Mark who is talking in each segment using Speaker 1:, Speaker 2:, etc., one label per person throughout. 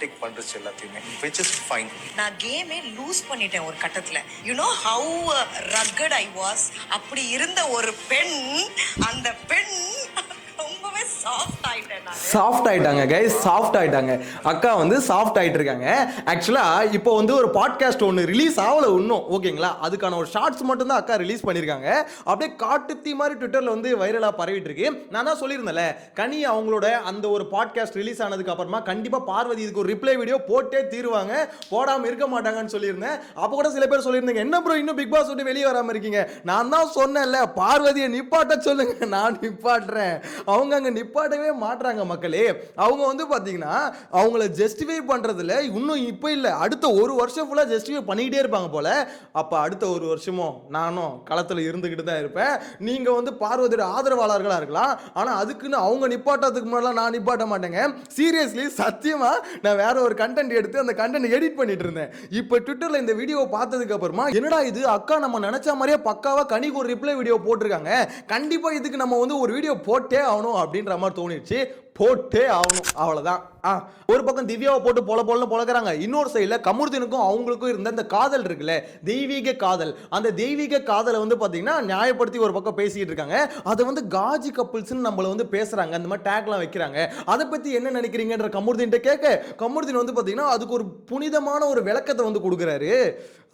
Speaker 1: Overtake பண்ணுச்சு எல்லாத்தையுமே which is fine
Speaker 2: நான் கேமே லூஸ் பண்ணிட்டேன் ஒரு கட்டத்துல. You know how rugged I was அப்படி இருந்த ஒரு பெண் அந்த பெண் சாஃப்ட்
Speaker 3: ஆயிட்டாங்க கைஸ் சாஃப்ட் ஆயிட்டாங்க அக்கா வந்து சாஃப்ட் ஆயிட்டு இருக்காங்க ஆக்சுவலா இப்போ வந்து ஒரு பாட்காஸ்ட் ஒன்று ரிலீஸ் ஆகல இன்னும் ஓகேங்களா? அதுக்கான ஒரு ஷார்ட்ஸ் மட்டும் தான் அக்கா ரிலீஸ் பண்ணியிருக்காங்க. அப்படியே காட்டுத்தி மாதிரி ட்விட்டர்ல வந்து வைரலாக பரவிட்டு இருக்கு நான் தான் சொல்லியிருந்தேன்ல கனி அவங்களோட அந்த ஒரு பாட்காஸ்ட் ரிலீஸ் ஆனதுக்கு அப்புறமா கண்டிப்பா பார்வதி இதுக்கு ஒரு ரிப்ளை வீடியோ போட்டே தீருவாங்க. போடாம இருக்க மாட்டாங்கன்னு சொல்லியிருந்தேன். அப்போ கூட சில பேர் சொல்லியிருந்தாங்க என்ன ப்ரோ இன்னும் பிக் பாஸ் விட்டு வெளியே வராம இருக்கீங்க? நான் தான் சொன்னேன்ல பார்வதியை நிப்பாட்ட சொல்லுங்க நான் நிப்பாட்டுறேன். அவங்க அங்க நிப்பாட்டவே மாட்டுறாங்க மக்களே. அவங்க வந்து பார்த்தீங்கன்னா அவங்கள ஜஸ்டிஃபை பண்ணுறதுல இன்னும் இப்போ இல்லை. அடுத்த ஒரு வருஷம் ஃபுல்லாக ஜஸ்டிஃபை பண்ணிக்கிட்டே இருப்பாங்க போல். அப்போ அடுத்த ஒரு வருஷமும் நானும் களத்தில் இருந்துக்கிட்டு தான் இருப்பேன். நீங்கள் வந்து பார்வதியோட ஆதரவாளர்களாக இருக்கலாம். ஆனால் அதுக்குன்னு அவங்க நிப்பாட்டத்துக்கு முன்னாடிலாம் நான் நிப்பாட்ட மாட்டேங்க. சீரியஸ்லி சத்தியமாக நான் வேற ஒரு கண்டென்ட் எடுத்து அந்த கண்டென்ட் எடிட் பண்ணிட்டு இருந்தேன். இப்போ ட்விட்டரில் இந்த வீடியோ பார்த்ததுக்கு அப்புறமா என்னடா இது? அக்கா நம்ம நினச்ச மாதிரியே பக்காவாக கனிக்கு ஒரு ரிப்ளை வீடியோ போட்டிருக்காங்க. கண்டிப்பாக இதுக்கு நம்ம வந்து ஒரு வீடியோ போட்டே ஆகணும் அப்படின்ற மாதிரி தோணிடுச்சு போட்டே ஆகணும். அவ்வளோதான் ஒரு பக்கம் திவ்யாவை போட்டு பொல போலன்னு பொழக்கிறாங்க இன்னொரு சைடில் கமுர்தினுக்கும் அவங்களுக்கும் இருந்த அந்த காதல் இருக்குல்ல தெய்வீக காதல். அந்த தெய்வீக காதலை வந்து பார்த்தீங்கன்னா நியாயப்படுத்தி ஒரு பக்கம் பேசிக்கிட்டு இருக்காங்க. அதை வந்து காஜி கப்புள்ஸ்னு நம்மளை வந்து பேசுகிறாங்க அந்த மாதிரி டேக்லாம் வைக்கிறாங்க. அதை பற்றி என்ன நினைக்கிறீங்கன்ற கமுர்தின்ட்ட கேட்க கமுர்தீன் வந்து பார்த்தீங்கன்னா அதுக்கு ஒரு புனிதமான ஒரு விளக்கத்தை வந்து கொடுக்குறாரு.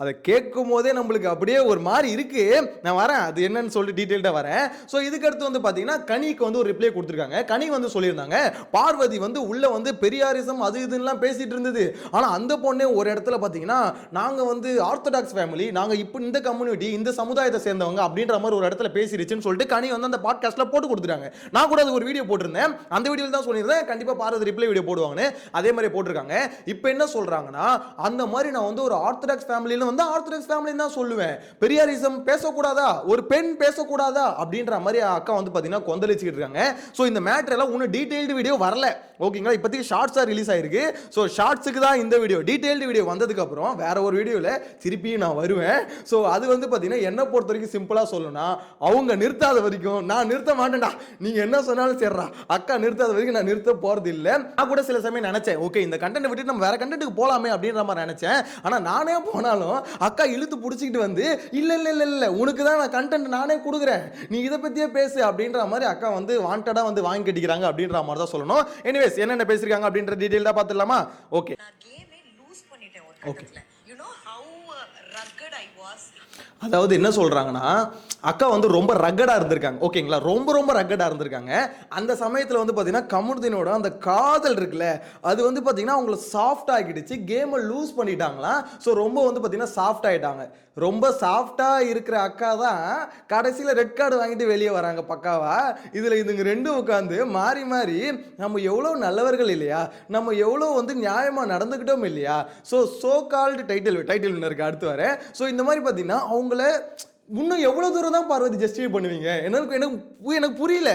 Speaker 3: அதை கேட்கும் போதே நம்மளுக்கு அப்படியே ஒரு மாதிரி இருக்கு. நான் வரேன் அது என்னன்னு சொல்லிட்டு டீட்டெயில்டாக வரேன். ஸோ இதுக்கு அடுத்து வந்து பார்த்தீங்கன்னா கனிக்கு வந்து ஒரு ரிப்ளை கொடுத்துருக்காங்க. கனி வந்து சொல்லியிருந்தாங்க பார்வதி வந்து உள்ள வந்து பெரியாரிசம் அது இதுன்னெலாம் பேசிட்டு இருந்தது. ஆனால் அந்த பொண்ணே ஒரு இடத்துல பார்த்தீங்கன்னா நாங்கள் வந்து ஆர்த்தடாக்ஸ் ஃபேமிலி நாங்கள் இப்போ இந்த கம்யூனிட்டி இந்த சமுதாயத்தை சேர்ந்தவங்க அப்படின்ற மாதிரி ஒரு இடத்துல பேசிருச்சுன்னு சொல்லிட்டு கனி வந்து அந்த பாட்காஸ்ட்டில் போட்டு கொடுத்துட்டாங்க. நான் கூட அது ஒரு வீடியோ போட்டிருந்தேன். அந்த வீடியோவில் தான் சொல்லியிருந்தேன். கண்டிப்பாக பாரதி ரிப்ளை வீடியோ போடுவாங்கன்னு. அதே மாதிரி போட்டிருக்காங்க. இப்போ என்ன சொல்கிறாங்கன்னா அந்த மாதிரி நான் வந்து ஒரு ஆர்த்தடாக்ஸ் ஃபேமிலியில் வந்து ஆர்த்தடாக்ஸ் ஃபேமிலின்னு தான் சொல்லுவேன். பெரியாரிசம் பேசக்கூடாதா? ஒரு பெண் பேசக்கூடாதா? அப்படின்ற மாதிரி அக்கா வந்து பார்த்தீங்கன்னா கொந்தளிச்சுக்கிட்டு இருக்காங்க. ஸோ இந்த மேட்டர் எல்லாம் இன்னும் டீட்டெயில்டு வீடியோ வரல. ஓகேங்களா இப்போதைக்கு ஷார்ட்ஸாக ரிலீஸ் ஆயிருக்கு. ஸோ ஷார்ட்ஸுக்கு தான் இந்த வீடியோ டீட்டெயில்டு வீடியோ வந்ததுக்கப்புறம் வேற ஒரு வீடியோவில் திருப்பியும் நான் வருவேன். ஸோ அது வந்து பார்த்தீங்கன்னா என்னை பொறுத்த வரைக்கும் சிம்பிளாக சொல்லணும்னா அவங்க நிறுத்தாத வரைக்கும் நான் நிறுத்த மாட்டேன்டா. நீங்கள் என்ன சொன்னாலும் சரிடா. அக்கா நிறுத்தாத வரைக்கும் நான் நிறுத்த போகிறது இல்லை நான் கூட சில சமயம் நினச்சேன் ஓகே இந்த கண்டென்ட் விட்டு நம்ம வேற கண்டென்ட்டுக்கு போகலாமே அப்படின்ற மாதிரி நினச்சேன். ஆனால் நானே போனாலும் அக்கா இழுத்து பிடிச்சிக்கிட்டு வந்து இல்லை இல்லை இல்லை இல்லை உனக்கு தான் நான் கண்டென்ட் நானே கொடுக்குறேன். நீ இதை பற்றியே பேசு அப்படின்ற மாதிரி அக்கா வந்து வாண்டடாக வந்து வாங்கி கட்டிக்கிறாங்க அப்படின்ற மாதிரி தான் சொல்லணும். எனிவேஸ் என்னென்ன பேசியிருக்காங்க அப்படின்ற டீட்டெயில் தான் பார்த்துடலாமா? ஓகே
Speaker 2: ஐ வாஸ்
Speaker 3: அதாவது என்ன சொல்றாங்கன்னா அக்கா வந்து ரொம்ப ரக்கடாக இருந்திருக்காங்க. ஓகேங்களா ரொம்ப ரொம்ப ரக்கடாக இருந்திருக்காங்க. அந்த சமயத்தில் வந்து பார்த்தீங்கன்னா கமுர்தீனோட அந்த காதல் இருக்குல்ல அது வந்து பார்த்தீங்கன்னா அவங்கள சாஃப்ட் ஆகிடுச்சு. கேமை லூஸ் பண்ணிட்டாங்களாம். ஸோ ரொம்ப வந்து பார்த்தீங்கன்னா சாஃப்ட் ஆகிட்டாங்க ரொம்ப சாஃப்டாக இருக்கிற அக்கா தான் கடைசியில் ரெட் கார்டு வாங்கிட்டு வெளியே வராங்க பக்காவா. இதில் இதுங்க ரெண்டும் உட்காந்து மாறி மாறி நம்ம எவ்வளோ நல்லவர்கள் இல்லையா? நம்ம எவ்வளோ வந்து நியாயமாக நடந்துக்கிட்டோம் இல்லையா? So so called title title இருக்கு அடுத்து வரேன். ஸோ இந்த மாதிரி பார்த்தீங்கன்னா அவங்கள இன்னும் எவ்வளோ தூரம் தான் பார்வதி ஜஸ்டிஃபை பண்ணுவீங்க? எனக்கு எனக்கு எனக்கு புரியல.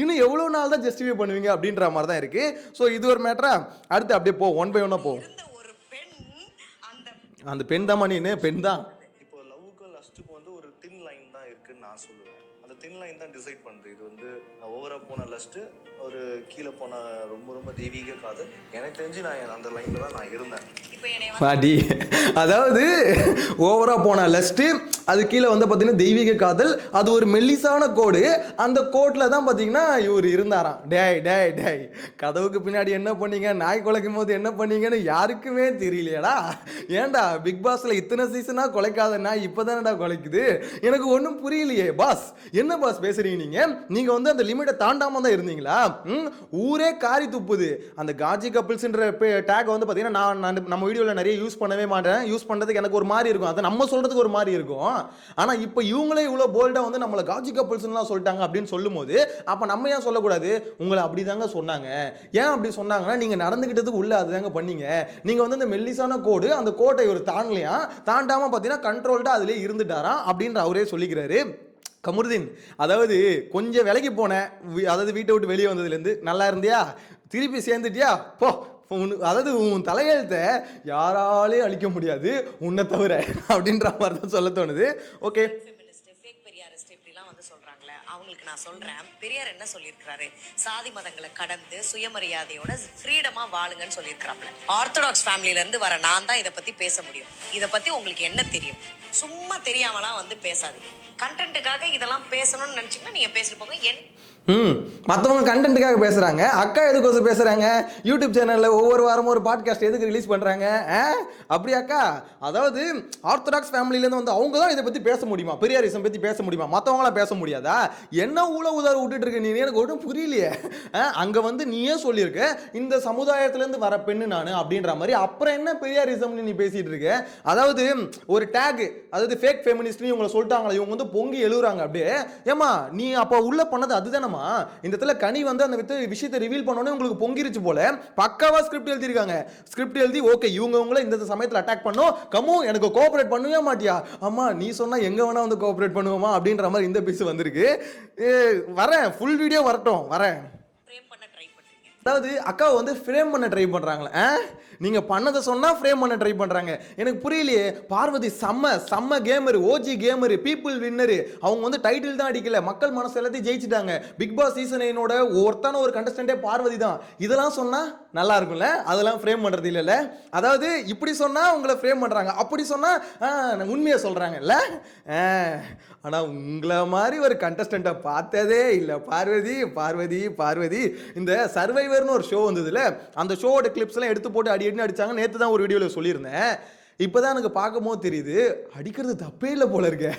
Speaker 3: இன்னும் எவ்வளோ நாள் தான் ஜஸ்டிஃபை பண்ணுவீங்க அப்படின்ற மாதிரி தான் இருக்கு. ஸோ இது ஒரு மேட்டரா அடுத்து அப்படியே போ ஒன் பை. ஒன்னாக போ
Speaker 2: அந்த
Speaker 3: பெண் தான் நீனு பெண் தான்.
Speaker 1: நான் சொல்லுவேன். அந்த தின் லைன் தான் டிசைட் பண்ணுது இது வந்து ஓவரா போன லஸ்ட்டு ஒரு கீழே போன ரொம்ப ரொம்ப தெய்வீக காதல். எனக்கு தெரிஞ்சு நான் அந்த லைன்ல தான் நான் இருந்தேன்.
Speaker 3: பாடி அதாவது ஓவரா போன லஸ்ட்டு அது கீழே வந்து பார்த்தீங்கன்னா தெய்வீக காதல் அது ஒரு மெல்லிசான கோடு. அந்த கோட்டில் தான் பார்த்தீங்கன்னா இவர் இருந்தாராம். டேய் டேய் டேய் கதவுக்கு பின்னாடி என்ன பண்ணீங்க? நாய் குலைக்கும் போது என்ன பண்ணீங்கன்னு யாருக்குமே தெரியலையாடா. ஏன்டா பிக் பாஸ்ல இத்தனை சீசனாக குலைக்காத நாய் இப்போ தானடா குலைக்குது? எனக்கு ஒன்றும் புரியலையே பாஸ் என்ன பாஸ் பேசுறீங்க நீங்க? நீங்க வந்து அந்த லிமிட்டை தாண்டாம தான் இருந்தீங்களா? ஊரே காரி துப்புது. அந்த காஜி கப்பிள்ஸ்ன்ற டேக் வந்து பார்த்தீங்கன்னா நான் நம்ம வீடியோவில் நிறைய யூஸ் பண்ணவே மாட்டேன். யூஸ் பண்ணுறதுக்கு எனக்கு ஒரு மாதிரி இருக்கும். அதை நம்ம சொல்கிறதுக்கு ஒரு மாதிரி இருக்கும். ஆனால் இப்போ இவங்களே இவ்வளோ போல்டாக வந்து நம்மளை காஜி கப்பிள்ஸ்லாம் சொல்லிட்டாங்க அப்படின்னு சொல்லும்போது அப்போ நம்ம ஏன் சொல்லக்கூடாது? உங்களை அப்படி தாங்க சொன்னாங்க. ஏன் அப்படி சொன்னாங்கன்னா நீங்கள் நடந்துக்கிட்டதுக்கு உள்ள அதுதாங்க பண்ணீங்க. நீங்கள் வந்து அந்த மெல்லிசான கோடு அந்த கோட்டை ஒரு தாண்டலையா? தாண்டாமல் பார்த்தீங்கன்னா கண்ட்ரோல்டாக அதிலே இருந்துட்டாராம் அப்படின்ற அவரே சொல்லிக்கிறாரு. கமருதீன். அதாவது கொஞ்சம் விலைக்கு போனேன் அதாவது வீட்டை விட்டு வெளியே வந்ததுலேருந்து நல்லா இருந்தியா? திருப்பி சேர்ந்துட்டியா? போ உனக்கு அதாவது உன் தலையெழுத்தை யாராலையும் அழிக்க முடியாது. உன்னை தவிர. அப்படின்ற மாதிரி தான் சொல்ல தோணுது. ஓகே
Speaker 2: ஃபெமினிஸ்ட் ஃபேக் பெரியாரிஸ்ட் இப்படிலாம் வந்து சொல்றாங்களே அவங்கள உங்களுக்கு நான் சொல்றேன். பெரியார் என்ன சொல்லியிருக்கிறாரு? சாதி மதங்களை கடந்து சுயமரியாதையோட ஃப்ரீடமா வாழுங்கன்னு சொல்லியிருக்கிறாப்ல ஆர்த்தடாக்ஸ் ஃபேமிலில இருந்து வர நான் தான் இதை பத்தி பேச முடியும். இதை பத்தி உங்களுக்கு என்ன தெரியும்? சும்மா தெரியாமலாம் வந்து பேசாதீங்க. கண்டென்ட்டுக்காக இதெல்லாம் பேசணும்னு நினைச்சீங்கன்னா நீங்க பேசிட்டு போங்க. என்
Speaker 3: ம். மற்றவங்க கண்டென்ட்டுக்காக பேசுகிறாங்க அக்கா எதுக்கோசம் பேசுகிறாங்க யூடியூப் சேனலில் ஒவ்வொரு வாரமும் ஒரு பாட்காஸ்ட் எதுக்கு ரிலீஸ் பண்ணுறாங்க ஆ? அப்படியா அக்கா? அதாவது ஆர்த்தடாக்ஸ் ஃபேமிலியிலேருந்து வந்து அவங்க தான் இதை பற்றி பேச முடியுமா? பெரியாரிசம் பற்றி பேச முடியுமா? மற்றவங்களாம் பேச முடியாதா? என்ன ஊழ உதார விட்டுட்டு இருக்க நீ எனக்கு ஒன்றும் புரியலையே. அங்கே வந்து நீயே சொல்லியிருக்க இந்த சமுதாயத்துலேருந்து வர பெண்ணு நான் அப்படின்ற மாதிரி. அப்புறம் என்ன பெரியாரிசம்னு நீ பேசிகிட்டு இருக்க? அதாவது ஒரு டேக் அதாவது ஃபேக் ஃபெமினிஸ்ட்னு இவங்களை சொல்லிட்டாங்களே இவங்க வந்து பொங்கி எழுதுறாங்க அப்படியே. ஏமா நீ அப்போ உள்ள பண்ணது அதுதானம்மா இந்த இடத்துல கனி வந்து அந்த வித்து விஷயத்தை ரிவீல் பண்ணோன்னே உங்களுக்கு பொங்கிருச்சு போல. பக்காவா ஸ்கிரிப்ட் எழுதிருக்காங்க. ஸ்கிரிப்ட் எழுதி ஓகே இவங்க உங்களை இந்த சமயத்தில் அட்டாக் பண்ணோம். கம்மு எனக்கு கோஆபரேட் பண்ணவே மாட்டியா? அம்மா நீ சொன்னா எங்க வேணா வந்து கோஆபரேட் பண்ணுவோமா? அப்படின்ற மாதிரி இந்த பீஸ் வந்திருக்கு. வரேன் ஃபுல் வீடியோ வரட்டும் வரேன். அதாவது அக்காவை வந்து ஃப்ரேம் பண்ண ட்ரை பண்ணுறாங்களே நீங்கள் பண்ணதை சொன்னால் ஃப்ரேம் பண்ண ட்ரை பண்ணுறாங்க எனக்கு புரியலையே பார்வதி செம்ம செம்ம game OG game people winner அவங்க வந்து டைட்டில் தான் அடிக்கல. மக்கள் மனசு எல்லாத்தையும் ஜெயிச்சிட்டாங்க. பிக் பாஸ் சீசன் என்னோட ஒருத்தான ஒரு கண்டஸ்டன்டே பார்வதி தான். இதெல்லாம் சொன்னால் நல்லா இருக்கும்ல? அதெல்லாம் ஃப்ரேம் பண்ணுறது இல்லைல்ல? அதாவது இப்படி சொன்னால் உங்களை ஃப்ரேம் பண்ணுறாங்க அப்படி சொன்னால் உண்மையை சொல்கிறாங்கல்ல ஆனால் உங்களை மாதிரி ஒரு கண்டஸ்டண்ட்டை பார்த்ததே இல்லை. பார்வதி பார்வதி பார்வதி. இந்த சர்வைவர்னு ஒரு ஷோ வந்ததுல அந்த ஷோவோட கிளிப்ஸ்லாம் எடுத்து போட்டு அடி அடின்னு அடிச்சாங்க. நேற்று தான் ஒரு வீடியோவில் சொல்லியிருந்தேன். இப்போதான் எனக்கு பார்க்கும்போது தெரியுது அடிக்கிறது தப்பே இல்லை போல இருக்கு.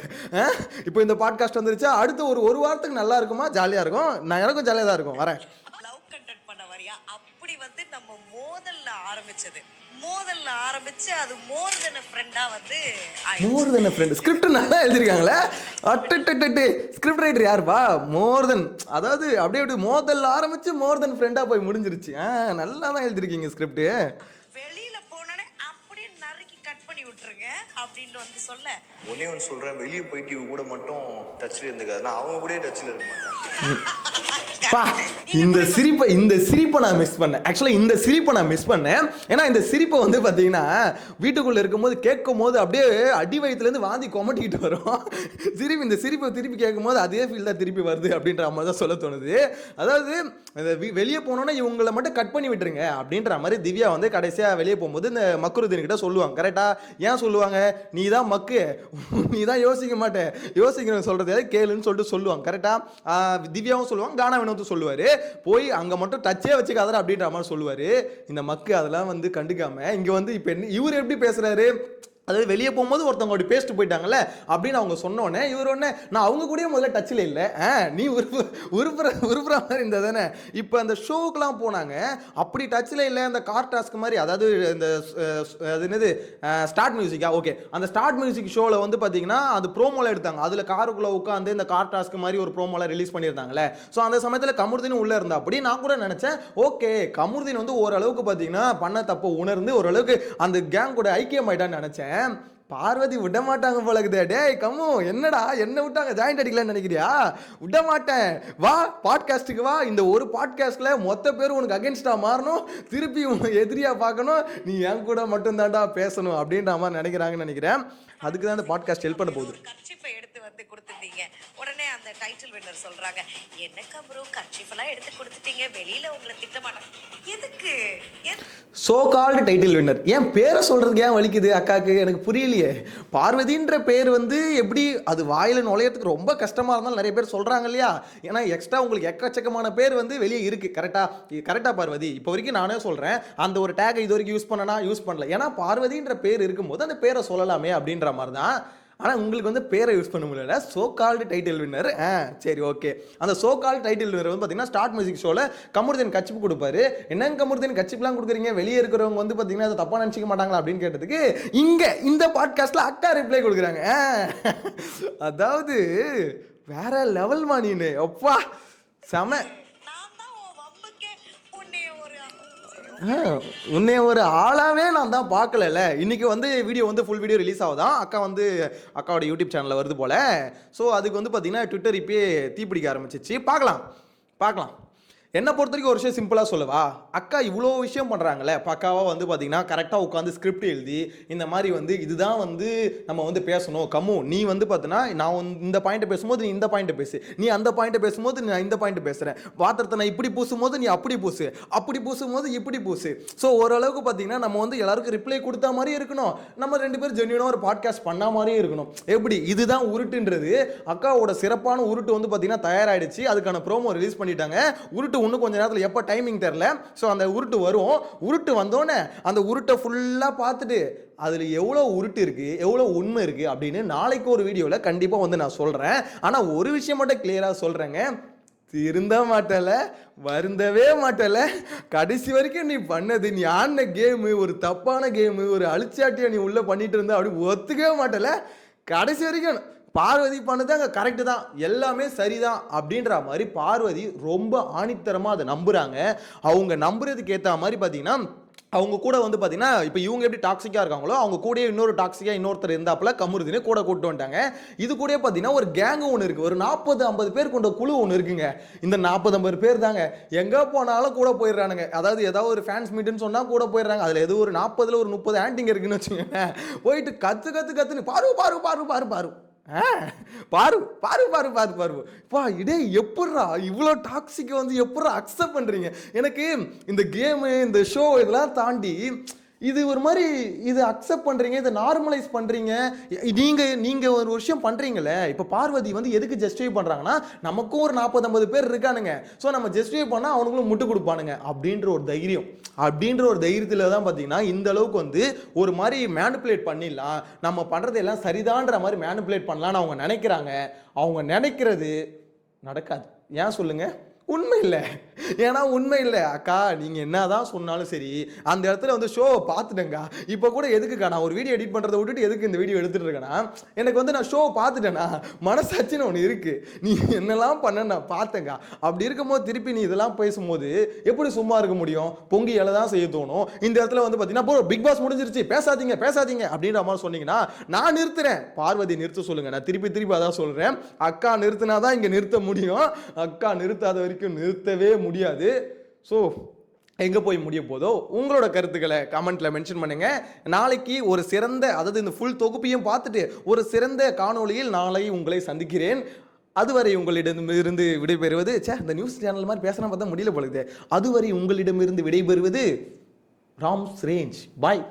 Speaker 3: இப்போ இந்த பாட்காஸ்ட் வந்துருச்சா? அடுத்த ஒரு ஒரு வாரத்துக்கு நல்லா இருக்குமா? ஜாலியாக இருக்கும். நான் எனக்கும் ஜாலியாக தான் இருக்கும். வரேன்.
Speaker 2: லவ் கண்டென்ட் பண்ண வரியா? அப்படி வந்து நம்ம மோதல்ல ஆரம்பிச்சது. மோதல்ல ஆரம்பிச்சு அது மோர் தென் ஃப்ரெண்டா வந்து.
Speaker 3: மோர் தென் ஃப்ரெண்ட் ஸ்கிரிப்ட் நல்லா எழுதிருக்காங்களே? அட்டு ஸ்கிரிப்ட் ரைட்டர் யாருப்பா? மோர் தென் அதாவது அப்படியே அப்படி மோதல் ஆரம்பிச்சு மோர் தென் ஃப்ரெண்டாக போய் முடிஞ்சிருச்சு. நல்லா தான் எழுதிருக்கீங்க ஸ்கிரிப்ட்
Speaker 2: கொடுங்க அப்படின்னு வந்து சொல்ல.
Speaker 1: ஒன்னே ஒன்று சொல்கிறேன் வெளியே போயிட்டு இவங்க கூட மட்டும் டச்சில் இருந்துக்காது. நான் அவங்க கூட டச்சில் இருக்க மாட்டேன்.
Speaker 3: பா இந்த சிரிப்பை இந்த சிரிப்பை நான் மிஸ் பண்ணேன். ஆக்சுவலாக இந்த சிரிப்பை நான் மிஸ் பண்ணேன். ஏன்னா இந்த சிரிப்பை வந்து பார்த்தீங்கன்னா வீட்டுக்குள்ளே இருக்கும்போது கேட்கும் போது அப்படியே அடி வயிற்றுலேருந்து வாந்தி கொமட்டிக்கிட்டு வரும். சிரிப்பு இந்த சிரிப்பை திருப்பி கேட்கும்போது அதே ஃபீல் தான் திருப்பி வருது அப்படின்ற மாதிரி தான் சொல்ல தோணுது. அதாவது இந்த வெளியே போனோன்னா இவங்களை மட்டும் கட் பண்ணி விட்டுருங்க அப்படின்ற மாதிரி திவ்யா வந்து கடைசியாக வெளியே போகும்போது இந்த மக்குருதீன் கிட்ட சொல்லுவாங்க கரெக்டாக ஏன் சொல்லுவாங்க? நீ தான் மக்கு. நீ தான் யோசிக்க மாட்டேன் யோசிக்கிறேன் சொல்கிறது கேளுன்னு சொல்லிட்டு சொல்லுவாங்க. கரெக்டாக திவ்யாவும் சொல்லுவாங்க கானா வினோத்தும் சொல்லுவார். போய் அங்கே மட்டும் டச்சே வச்சுக்காதடா அப்படின்ற மாதிரி சொல்லுவார். இந்த மக்கு அதெல்லாம் வந்து கண்டுக்காம இங்கே வந்து இப்போ என்ன இவர் எப்படி பேசுகிறாரு அதாவது வெளியே போகும்போது ஒருத்தவங்க அப்படி பேசிட்டு போயிட்டாங்கல்ல அப்படின்னு அவங்க சொன்னோடனே இவர் ஒன்று நான் அவங்க கூடயே முதல்ல டச்சில் இல்லை. ஆ நீ உருப்பு உருப்புற உருப்புற மாதிரி இருந்தால் தானே? இப்போ அந்த ஷோவுக்கெலாம் போனாங்க. அப்படி டச்சில் இல்லை அந்த கார் டாஸ்க் மாதிரி அதாவது இந்த அது என்னது ஸ்டார்ட் மியூசிக்கா ஓகே அந்த ஸ்டார்ட் மியூசிக் ஷோவில் வந்து பார்த்தீங்கன்னா அது ப்ரோமோவில் எடுத்தாங்க. அதில் காருக்குள்ளே உட்காந்து இந்த கார் டாஸ்க் மாதிரி ஒரு ப்ரோமோவில் ரிலீஸ் பண்ணியிருந்தாங்களே ஸோ அந்த சமயத்தில் கமுர்தீன் உள்ளே இருந்தா. அப்படி நான் கூட நினச்சேன் ஓகே கமுர்தீன் வந்து ஓரளவுக்கு பார்த்தீங்கன்னா பண்ண தப்பை உணர்ந்து ஓரளவுக்கு அந்த கேங் கூட ஐக்கியமாயிட்டான்னு நினச்சேன். பார்வதி விட மாட்டாங்க போல டேய் கம்மு என்னடா என்ன விட்டாங்க? ஜாயிண்ட் அடிக்கலன்னு நினைக்கிறியா? விட மாட்டேன் வா பாட்காஸ்ட்டுக்கு வா. இந்த ஒரு பாட்காஸ்ட்ல மொத்த பேர் உனக்கு அகேன்ஸ்டாக மாறணும். திருப்பி உன்னை எதிரியாக பார்க்கணும். நீ என் கூட மட்டும் தான்டா பேசணும் அப்படின்ற மாதிரி நினைக்கிறாங்கன்னு நினைக்கிறேன். அதுக்கு தான் இந்த பாட்காஸ்ட் ஹெல்ப் பண்ண போகுது.
Speaker 2: எடுத்து வந்து கொடுத்துட்டீங்க. உடனே அந்த டைட்டில் வின்னர் சொல்றாங்க என்ன கம்ரு கர்ச்சிஃப் எல்லாம் எடுத்து கொடுத்துட்டீங்க. வெளியில உங்களை திட்டமாட்டேன். எதுக்கு?
Speaker 3: சோ கால்டு டைட்டில் வின்னர் ஏன் பேரை சொல்கிறதுக்கு ஏன் வலிக்குது அக்காக்கு? எனக்கு புரியலையே. பார்வதின்ற பேர் வந்து எப்படி அது வாயில் நுழையிறதுக்கு ரொம்ப கஷ்டமாக இருந்தாலும் நிறைய பேர் சொல்கிறாங்க இல்லையா? ஏன்னா எக்ஸ்ட்ரா உங்களுக்கு எக்கச்சக்கமான பேர் வந்து வெளியே இருக்குது கரெக்டாக கரெக்டாக பார்வதி? இப்போ வரைக்கும் நானே சொல்கிறேன் அந்த ஒரு டேக் இது வரைக்கும் யூஸ் பண்ணனா யூஸ் பண்ணல. ஏன்னா பார்வதின்ற பேர் இருக்கும்போது அந்த பேரை சொல்லலாமே அப்படின்ற மாதிரி தான் ஆனால் உங்களுக்கு வந்து பேரை யூஸ் பண்ண முடியல. சோ கால்டு டைட்டில் வின்னர் ஆ சரி ஓகே அந்த சோ கால்டு டைட்டில் வின்னர் வந்து பார்த்தீங்கன்னா ஸ்டார்ட் மியூசிக் ஷோவில் கமருதீன் கச்சிப்பு கொடுப்பாரு. என்னங்க கமருதீன் கச்சிப்லாம் கொடுக்குறீங்க? வெளியே இருக்கிறவங்க வந்து பார்த்தீங்கன்னா அதை தப்பாக நினச்சிக்க மாட்டாங்களா அப்படின்னு கேட்டதுக்கு இங்கே இந்த பாட்காஸ்ட்டில் அக்கா ரிப்ளை கொடுக்குறாங்க. அதாவது வேற லெவல் மானின்னு அப்பா செம.
Speaker 2: உன்னை ஒரு
Speaker 3: ஆளாவே நான் தான் பார்க்கலல இன்னைக்கு வந்து வீடியோ வந்து ஃபுல் வீடியோ ரிலீஸ் ஆகுதான் அக்கா வந்து அக்காவோட யூடியூப் சேனலில் வருது போல. ஸோ அதுக்கு வந்து பார்த்தீங்கன்னா ட்விட்டர் இப்பயே தீப்பிடிக்க ஆரம்பிச்சிச்சு. பார்க்கலாம். பார்க்கலாம். என்னை பொறுத்த வரைக்கும் ஒரு விஷயம் சிம்பிளாக சொல்லவா? அக்கா இவ்வளோ விஷயம் பண்ணுறாங்களே பக்காவாக வந்து பார்த்தீங்கன்னா கரெக்டாக உட்காந்து ஸ்கிரிப்ட் எழுதி இந்த மாதிரி வந்து இதுதான் வந்து நம்ம வந்து பேசணும். கம்மு நீ வந்து பார்த்தீங்கன்னா நான் வந்து இந்த பாயிண்ட்டை பேசும்போது நீ இந்த பாயிண்ட்டை பேசு. நீ அந்த பாயிண்ட்டை பேசும்போது நான் இந்த பாயிண்ட் பேசுகிறேன் பாத்திரத்தை நான் இப்படி பூசும்போது நீ அப்படி பூசு. அப்படி பூசும்போது இப்படி பூசு. ஸோ ஓரளவுக்கு பார்த்தீங்கன்னா நம்ம வந்து எல்லாருக்கும் ரிப்ளை கொடுத்தா மாதிரியும் இருக்கணும். நம்ம ரெண்டு பேரும் ஜென்யூனாக ஒரு பாட்காஸ்ட் பண்ண மாதிரியும் இருக்கணும். எப்படி? இதுதான் உருட்டுன்றது. அக்காவோட சிறப்பான உருட்டு வந்து பார்த்தீங்கன்னா தயாராகிடுச்சு அதுக்கான ப்ரோமோ ரிலீஸ் பண்ணிட்டாங்க. உருட்டு இன்னும் கொஞ்ச நேரத்தில் எப்போ டைமிங் தெரில ஸோ அந்த உருட்டு வரும். உருட்டு வந்தோடனே அந்த உருட்டை ஃபுல்லாக பார்த்துட்டு அதில் எவ்வளோ உருட்டு இருக்குது எவ்வளோ உண்மை இருக்குது அப்படின்னு நாளைக்கு ஒரு வீடியோவில் கண்டிப்பாக வந்து நான் சொல்கிறேன் ஆனால் ஒரு விஷயம் மட்டும் கிளியராக சொல்கிறேங்க திருந்த மாட்டல வருந்தவே மாட்டல. கடைசி வரைக்கும் நீ பண்ணது நீ ஆன கேமு ஒரு தப்பான கேமு ஒரு அழிச்சாட்டியை நீ உள்ளே பண்ணிட்டு இருந்த அப்படி ஒத்துக்கவே மாட்டல. கடைசி வரைக்கும் பார்வதி பண்ணது அங்கே கரெக்டு தான். எல்லாமே சரிதான் அப்படின்ற மாதிரி பார்வதி ரொம்ப ஆணித்தரமாக அதை நம்புகிறாங்க அவங்க நம்புறதுக்கு ஏற்ற மாதிரி பார்த்தீங்கன்னா அவங்க கூட வந்து பார்த்தீங்கன்னா இப்போ இவங்க எப்படி டாக்ஸிக்காக இருக்காங்களோ அவங்க கூடயே இன்னொரு டாக்ஸிக்காக இன்னொருத்தர் இருந்தாப்புல கமுருதினு கூட கூட்டு வந்துட்டாங்க. இது கூட பார்த்தீங்கன்னா ஒரு கேங்கு ஒன்று இருக்குது ஒரு நாற்பது ஐம்பது பேர் கொண்ட குழு ஒன்று இருக்குங்க. இந்த நாற்பது ஐம்பது பேர் தாங்க. எங்கே போனாலும் கூட போயிடுறானுங்க. அதாவது ஏதாவது ஒரு ஃபேன்ஸ் மீட்டுன்னு சொன்னால் கூட போயிடுறாங்க. அதில் எது ஒரு நாற்பதுல ஒரு முப்பது ஆண்டிங் இருக்குன்னு வச்சுக்கோங்க. போயிட்டு கற்று கற்று கற்றுன்னு பாரு பாரு பாரு பாரு பாரு. பாரு பாரு பாரு பாரு பாரு. பா இடே எப்பட்றா இவ்வளோ டாக்ஸிக்கை வந்து எப்பட்றா அக்செப்ட் பண்ணுறீங்க எனக்கு இந்த கேமு இந்த ஷோ இதெல்லாம் தாண்டி இது ஒரு மாதிரி இது அக்செப்ட் பண்ணுறீங்க இதை நார்மலைஸ் பண்ணுறீங்க நீங்கள் நீங்கள் ஒரு விஷயம் பண்ணுறீங்களே இப்போ பார்வதி வந்து எதுக்கு ஜஸ்டிஃபை பண்ணுறாங்கன்னா நமக்கும் ஒரு நாற்பது ஐம்பது பேர் இருக்கானுங்க. ஸோ நம்ம ஜஸ்டிஃபை பண்ணால் அவனுங்களும் முட்டு கொடுப்பானுங்க. அப்படின்ற ஒரு தைரியம். அப்படின்ற ஒரு தைரியத்தில் தான் பார்த்தீங்கன்னா இந்த அளவுக்கு வந்து ஒரு மாதிரி மேனுப்புலேட் பண்ணிடலாம். நம்ம பண்ணுறது எல்லாம் சரிதான்ற மாதிரி மேனுப்புலேட் பண்ணலாம்னு அவங்க நினைக்கிறாங்க. அவங்க நினைக்கிறது நடக்காது. ஏன் சொல்லுங்க? உண்மை இல்லை. ஏன்னா உண்மை இல்லை. அக்கா நீங்கள் என்ன தான் சொன்னாலும் சரி அந்த இடத்துல வந்து ஷோவை பார்த்துட்டேங்க்கா இப்போ கூட எதுக்குக்கா நான் ஒரு வீடியோ எடிட் பண்ணுறதை விட்டுட்டு எதுக்கு இந்த வீடியோ எடுத்துகிட்டு இருக்கேன்னா எனக்கு வந்து நான் ஷோவை பார்த்துட்டேனா மனசாட்சின்னு ஒன்று இருக்குது நீ என்னெல்லாம் பண்ண நான் பார்த்தேங்க்கா அப்படி இருக்கும்போது திருப்பி நீ இதெல்லாம் பேசும்போது எப்படி சும்மா இருக்க முடியும்? பொங்கி இலை தான் செய்ய தோணும். இந்த இடத்துல வந்து பார்த்தீங்கன்னா போ பிக் பாஸ் முடிஞ்சிருச்சு. பேசாதீங்க பேசாதீங்க அப்படின்ற மாதிரி சொன்னீங்கன்னா நான் நிறுத்துறேன். பார்வதி நிறுத்த சொல்லுங்க. நான் திருப்பி திருப்பி அதான் சொல்கிறேன் அக்கா நிறுத்தினா தான் இங்கே நிறுத்த முடியும். அக்கா நிறுத்தாத வரைக்கும் நிறுத்தவே முடியாது. ஸோ எங்கே போய் முடிய போதோ உங்களோட கருத்துக்களை கமெண்ட்டில் மென்ஷன் பண்ணுங்கள் நாளைக்கு ஒரு சிறந்த அதாவது இந்த ஃபுல் தொகுப்பையும் பார்த்துட்டு ஒரு சிறந்த காணொளியில் நாளை உங்களை சந்திக்கிறேன். அதுவரை உங்களிடமிருந்து விடைபெறுவது சே இந்த நியூஸ் சேனல் மாதிரி பேசுனா பார்த்தா முடியல பொழுது அதுவரை உங்களிடமிருந்து விடைபெறுவது ராம்ஸ் ரேஞ்ச் பாய்